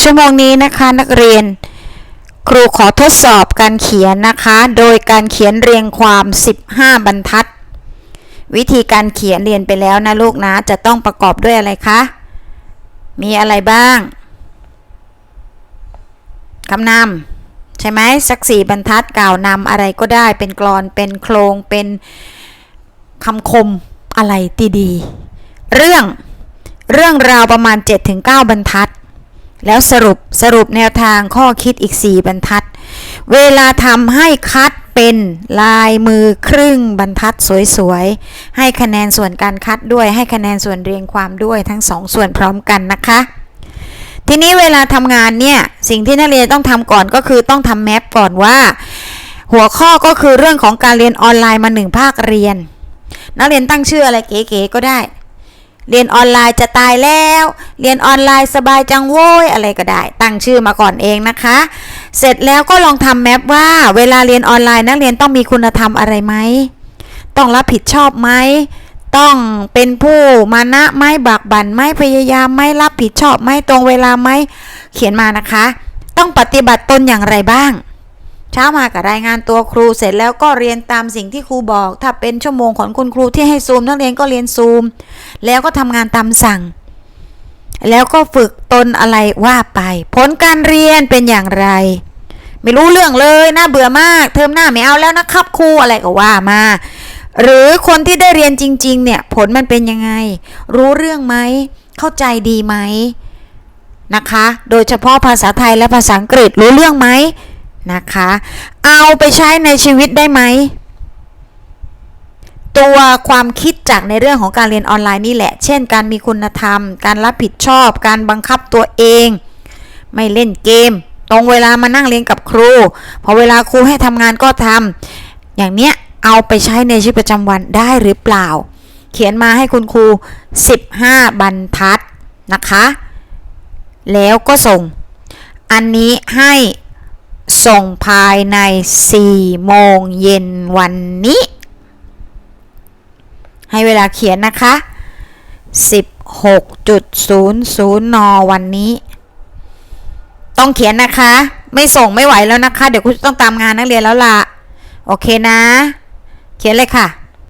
ชั่วโมงนี้นะคะนักเรียน ครูขอทดสอบการเขียนนะคะ โดยการเขียนเรียงความ 15 บรรทัด วิธีการเขียนเรียนไปแล้วนะลูกนะ จะต้องประกอบด้วยอะไรคะ มีอะไรบ้างคำนำใช่ไหมสักสี่บรรทัดกล่าวนำอะไรก็ได้เป็นกรอนเป็นโครงเป็นคำคมอะไรดีๆเรื่องเรื่องราวประมาณ 7-9 บรรทัด แล้วสรุปสรุปแนวทางข้อคิดอีก 4 บรรทัด เวลาทำให้คัดเป็นลายมือครึ่งบรรทัดสวยๆ ให้คะแนนส่วนการคัดด้วยให้คะแนนส่วนเรียงความด้วยทั้งสองส่วนพร้อมกันนะคะ ทีนี้เวลาทำงานเนี่ย สิ่งที่นักเรียนต้องทำก่อนก็คือต้องทำแมปก่อนว่า หัวข้อก็คือเรื่องของการเรียนออนไลน์มาหนึ่งภาคเรียน นักเรียนตั้งชื่ออะไรเก๋ๆก็ได้ เรียนออนไลน์จะตายแล้ว เรียนออนไลน์สบายจังโว้ยอะไรก็ได้ ตั้งชื่อมาก่อนเองนะคะ เสร็จแล้วก็ลองทำแมปว่า เวลาเรียนออนไลน์นักเรียนต้องมีคุณธรรมอะไรไหม ต้องรับผิดชอบไหม ต้องเป็นผู้มานะไหม่บักบั่นไหม่พยายามไหม่รับผิดชอบไหม่ตรงเวลาไหมเขียนมานะคะ ต้องปฏิบัติตนอย่างไรบ้าง เช้ามากับรายงานตัวครูเสร็จแล้วก็เรียนตามสิ่งที่ครูบอก ถ้าเป็นชั่วโมงของคุณครูที่ให้ซูมนักเรียนก็เรียนซูม แล้วก็ทำงานตามสั่ง แล้วก็ฝึกตนอะไรว่าไป ผลการเรียนเป็นอย่างไร ไม่รู้เรื่องเลยน่าเบื่อมาก เทอมหน้าไม่เอาแล้วนะครับครูอะไรก็ว่ามา หรือคนที่ได้เรียนจริง ๆ เนี่ย ผลมันเป็นยังไง รู้เรื่องไหมเข้าใจดีไหมนะคะ โดยเฉพาะภาษาไทยและภาษาอังกฤษรู้เรื่องไหม นะคะ เอาไปใช้ในชีวิตได้ไหม ตัวความคิดจากในเรื่องของการเรียนออนไลน์นี่แหละ เช่น การมีคุณธรรม การรับผิดชอบ การบังคับตัวเอง ไม่เล่นเกม ตรงเวลามานั่งเรียนกับครู พอเวลาครูให้ทำงานก็ทำ อย่างเนี้ยเอาไปใช้ในชีวิตประจำวันได้หรือเปล่า เขียนมาให้คุณครู 15 บรรทัดนะคะ แล้วก็ส่ง อันนี้ให้ ส่งภายใน 4 โมงเย็นวันนี้ ให้เวลาเขียนนะคะ 16.00นวันนี้ ต้องเขียนนะคะ ไม่ส่งไม่ไหวแล้วนะคะ เดี๋ยวคุณต้องตามงานนักเรียนแล้วล่ะ โอเคนะ เขียนเลยค่ะ